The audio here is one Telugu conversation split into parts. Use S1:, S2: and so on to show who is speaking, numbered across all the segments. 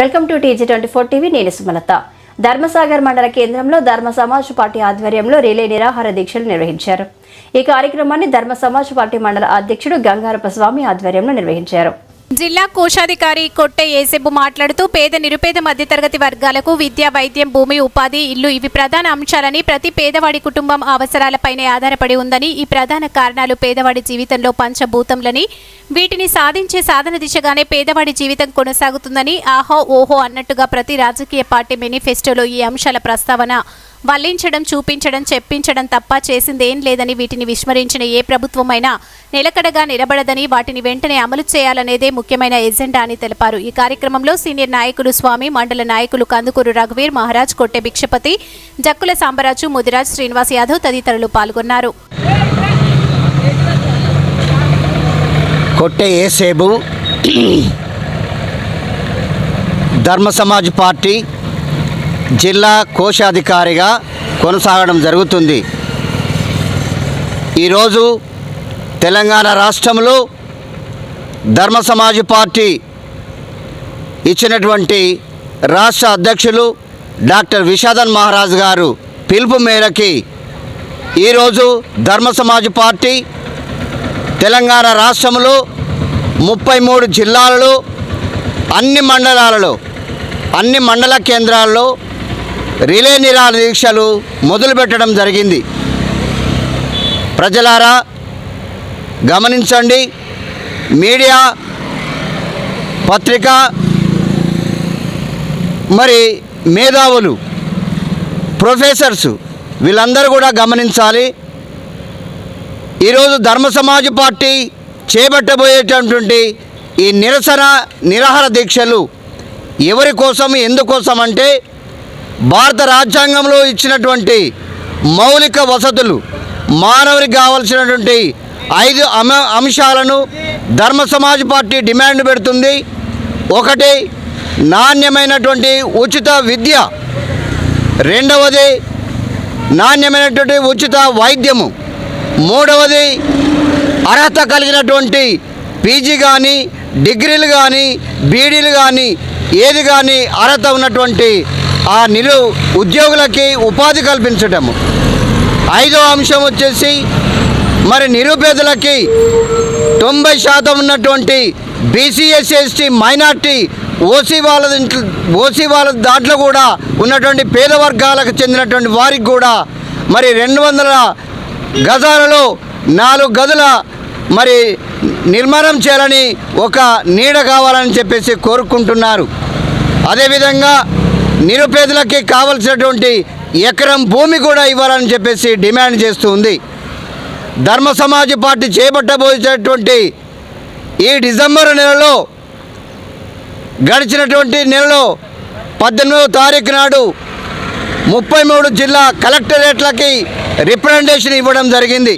S1: Welcome to TG twenty four TV నేను సుమలత. ధర్మసాగర్ మండల కేంద్రంలో ధర్మ సమాజ్ పార్టీ ఆధ్వర్యంలో రిలే నిరాహార దీక్షలు నిర్వహించారు. ఈ కార్యక్రమాన్ని ధర్మ సమాజ్ పార్టీ మండల అధ్యక్షుడు గంగారప్ప స్వామి ఆధ్వర్యంలో నిర్వహించారు.
S2: జిల్లా కోశాధికారి కొట్టె ఏసెబ్బు మాట్లాడుతూ పేద నిరుపేద మధ్యతరగతి వర్గాలకు విద్య వైద్యం భూమి ఉపాధి ఇల్లు ఇవి ప్రధాన అంశాలని ప్రతి పేదవాడి కుటుంబం అవసరాలపైనే ఆధారపడి ఉందని ఈ ప్రధాన కారణాలు పేదవాడి జీవితంలో పంచభూతంలని వీటిని సాధించే సాధన దిశగానే పేదవాడి జీవితం కొనసాగుతుందని ఆహో ఓహో అన్నట్టుగా ప్రతి రాజకీయ పార్టీ మేనిఫెస్టోలో ఈ అంశాల ప్రస్తావన వల్లించడం చూపించడం చెప్పించడం తప్ప చేసిందేం లేదని వీటిని విస్మరించిన ఏ ప్రభుత్వమైనా నిలకడగా నిలబడదని వాటిని వెంటనే అమలు చేయాలనేదే ముఖ్యమైన ఎజెండా అని తెలిపారు. ఈ కార్యక్రమంలో సీనియర్ నాయకులు స్వామి మండల నాయకులు కందుకూరు రఘువీర్ మహారాజ్ కొట్టె భిక్షపతి జక్కుల సాంబరాజు ముదిరాజ్ శ్రీనివాస్ యాదవ్ తదితరులు పాల్గొన్నారు.
S3: కొట్టే ఏసేబు ధర్మ సమాజ్ పార్టీ జిల్లా కోశాధికారిగా కొనసాగడం జరుగుతుంది. ఈరోజు తెలంగాణ రాష్ట్రంలో ధర్మ సమాజ్ పార్టీ ఇచ్చినటువంటి రాష్ట్ర అధ్యక్షులు డాక్టర్ విషాదన్ మహారాజ్ గారు పిలుపు మేరకి ఈరోజు ధర్మ సమాజ్ పార్టీ తెలంగాణ రాష్ట్రంలో ముప్పై మూడు జిల్లాలలో అన్ని మండలాలలో అన్ని మండల కేంద్రాల్లో రిలే నిరాహార దీక్షలు మొదలుపెట్టడం జరిగింది. ప్రజలారా గమనించండి మీడియా పత్రిక మరి మేధావులు ప్రొఫెసర్స్ వీళ్ళందరూ కూడా గమనించాలి. ఈరోజు ధర్మ సమాజ్ పార్టీ చేపట్టబోయేటటువంటి ఈ నిరసన నిరాహార దీక్షలు ఎవరి కోసం ఎందుకోసం అంటే భారత రాజ్యాంగంలో ఇచ్చినటువంటి మౌలిక వసతులు మానవునికి కావలసినటువంటి ఐదు అమ అంశాలను ధర్మ సమాజ్ పార్టీ డిమాండ్ పెడుతుంది. ఒకటి నాణ్యమైనటువంటి ఉచిత విద్య. రెండవది నాణ్యమైనటువంటి ఉచిత వైద్యము. మూడవది అర్హత కలిగినటువంటి పీజీ కానీ డిగ్రీలు కానీ బీడీలు కానీ ఏది కానీ అర్హత ఉన్నటువంటి ఆ నిలు ఉద్యోగులకి ఉపాధి కల్పించటము. ఐదో అంశం వచ్చేసి మరి నిరుపేదలకి తొంభై శాతం ఉన్నటువంటి బీసీఎస్ ఎస్టీ మైనార్టీ ఓసీ వాళ్ళ ఓసీ వాళ్ళ దాంట్లో కూడా ఉన్నటువంటి పేద వర్గాలకు చెందినటువంటి వారికి కూడా మరి రెండు వందల గజాలలో నాలుగు గదుల మరి నిర్మాణం చేయాలని ఒక నీడ కావాలని చెప్పేసి కోరుకుంటున్నారు. అదేవిధంగా నిరుపేదలకి కావలసినటువంటి ఎకరం భూమి కూడా ఇవ్వాలని చెప్పేసి డిమాండ్ చేస్తూ ఉంది. ధర్మ సమాజ్ పార్టీ చేపట్టబోయేటటువంటి ఈ డిసెంబర్ నెలలో గడిచినటువంటి నెలలో పద్దెనిమిదవ తారీఖు నాడు ముప్పై మూడు జిల్లా కలెక్టరేట్లకి రిప్రజెంటేషన్ ఇవ్వడం జరిగింది.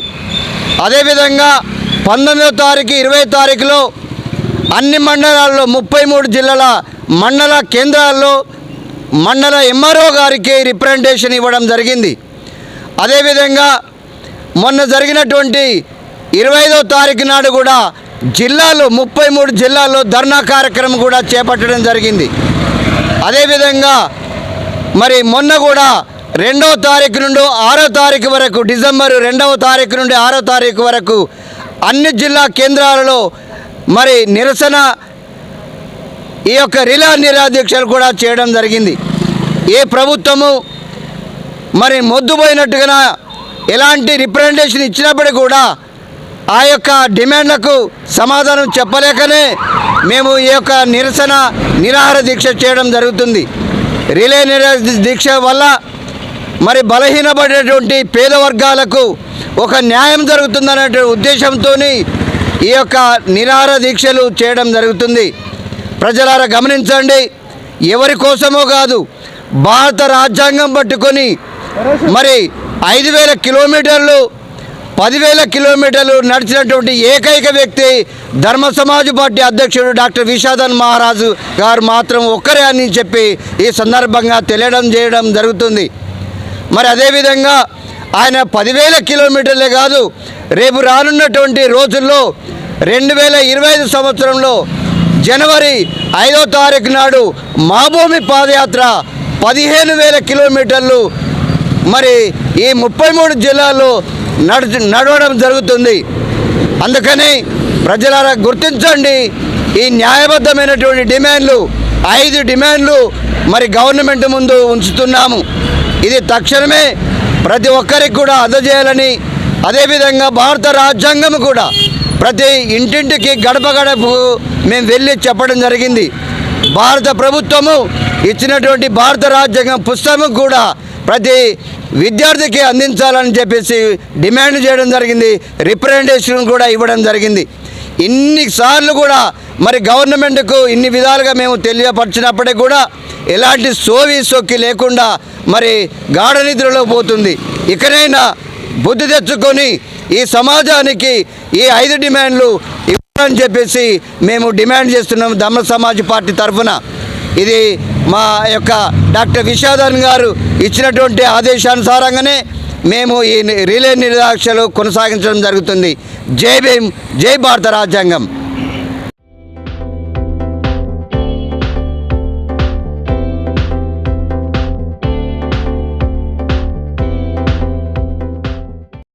S3: అదేవిధంగా పంతొమ్మిదవ తారీఖు ఇరవై తారీఖులో అన్ని మండలాల్లో ముప్పై మూడు జిల్లాల మండల కేంద్రాల్లో మండల ఎంఆర్ఓ గారికి రిప్రజెంటేషన్ ఇవ్వడం జరిగింది. అదేవిధంగా మొన్న జరిగినటువంటి ఇరవై ఐదవ తారీఖు నాడు కూడా జిల్లాలో ముప్పై మూడు జిల్లాల్లో ధర్నా కార్యక్రమం కూడా చేపట్టడం జరిగింది. అదేవిధంగా మరి మొన్న కూడా రెండవ తారీఖు నుండి ఆరో తారీఖు వరకు డిసెంబర్ రెండవ తారీఖు నుండి ఆరో తారీఖు వరకు అన్ని జిల్లా కేంద్రాలలో మరి నిరసన ఈ యొక్క రిలా నిరాదీక్షలు కూడా చేయడం జరిగింది. ఏ ప్రభుత్వము మరి మొద్దుపోయినట్టుగా ఎలాంటి రిప్రజెంటేషన్ ఇచ్చినప్పటికీ కూడా ఆ యొక్క డిమాండ్లకు సమాధానం చెప్పలేకనే మేము ఈ యొక్క నిరసన నిరాహార దీక్ష చేయడం జరుగుతుంది. రిలే నిరా దీక్ష వల్ల మరి బలహీనపడేటువంటి పేద వర్గాలకు ఒక న్యాయం జరుగుతుందనే ఉద్దేశంతో ఈ యొక్క నిరాహార దీక్షలు చేయడం జరుగుతుంది. ప్రజలారా గమనించండి ఎవరి కోసమో కాదు భారత రాజ్యాంగం పట్టుకొని మరి ఐదు వేల కిలోమీటర్లు పదివేల కిలోమీటర్లు నడిచినటువంటి ఏకైక వ్యక్తి ధర్మ సమాజ్ పార్టీ అధ్యక్షుడు డాక్టర్ విషాదన్ మహారాజు గారు మాత్రం ఒక్కరే అని చెప్పి ఈ సందర్భంగా తెలియడం చేయడం జరుగుతుంది. మరి అదేవిధంగా ఆయన పదివేల కిలోమీటర్లే కాదు రేపు రానున్నటువంటి రోజుల్లో రెండు వేల ఇరవై ఐదు సంవత్సరంలో జనవరి ఐదో తారీఖు నాడు మాభూమి పాదయాత్ర పదిహేను వేల కిలోమీటర్లు మరి ఈ ముప్పై మూడు జిల్లాల్లో నడు నడవడం జరుగుతుంది. అందుకని ప్రజలారా గుర్తించండి ఈ న్యాయబద్ధమైనటువంటి డిమాండ్లు ఐదు డిమాండ్లు మరి గవర్నమెంట్ ముందు ఉంచుతున్నాము. ఇది తక్షణమే ప్రతి ఒక్కరికి కూడా అందజేయాలని అదేవిధంగా భారత రాజ్యాంగం కూడా ప్రతి ఇంటింటికి గడప గడపకు మేము వెళ్ళి చెప్పడం జరిగింది. భారత ప్రభుత్వము ఇచ్చినటువంటి భారత రాజ్యాంగం పుస్తకం కూడా ప్రతి విద్యార్థికి అందించాలని చెప్పేసి డిమాండ్ చేయడం జరిగింది. రిప్రజెంటేషన్ కూడా ఇవ్వడం జరిగింది. ఇన్నిసార్లు కూడా మరి గవర్నమెంట్కు ఇన్ని విధాలుగా మేము తెలియపరిచినప్పటికీ కూడా ఎలాంటి సోవి సొక్కి లేకుండా మరి గాఢ నిద్రలో పోతుంది. ఇకనైనా బుద్ధి తెచ్చుకొని ఈ సమాజానికి ఈ ఐదు డిమాండ్లు ఇవ్వాలని చెప్పేసి మేము డిమాండ్ చేస్తున్నాము దమ్మ సమాజ్ పార్టీ తరఫున. ఇది మా యొక్క డాక్టర్ విషాదన్ గారు ఇచ్చినటువంటి ఆదేశానుసారంగానే మేము ఈ రిలే నిర్దాక్షలు కొనసాగించడం జరుగుతుంది. జై భీమ్ జై భారత రాజ్యాంగం.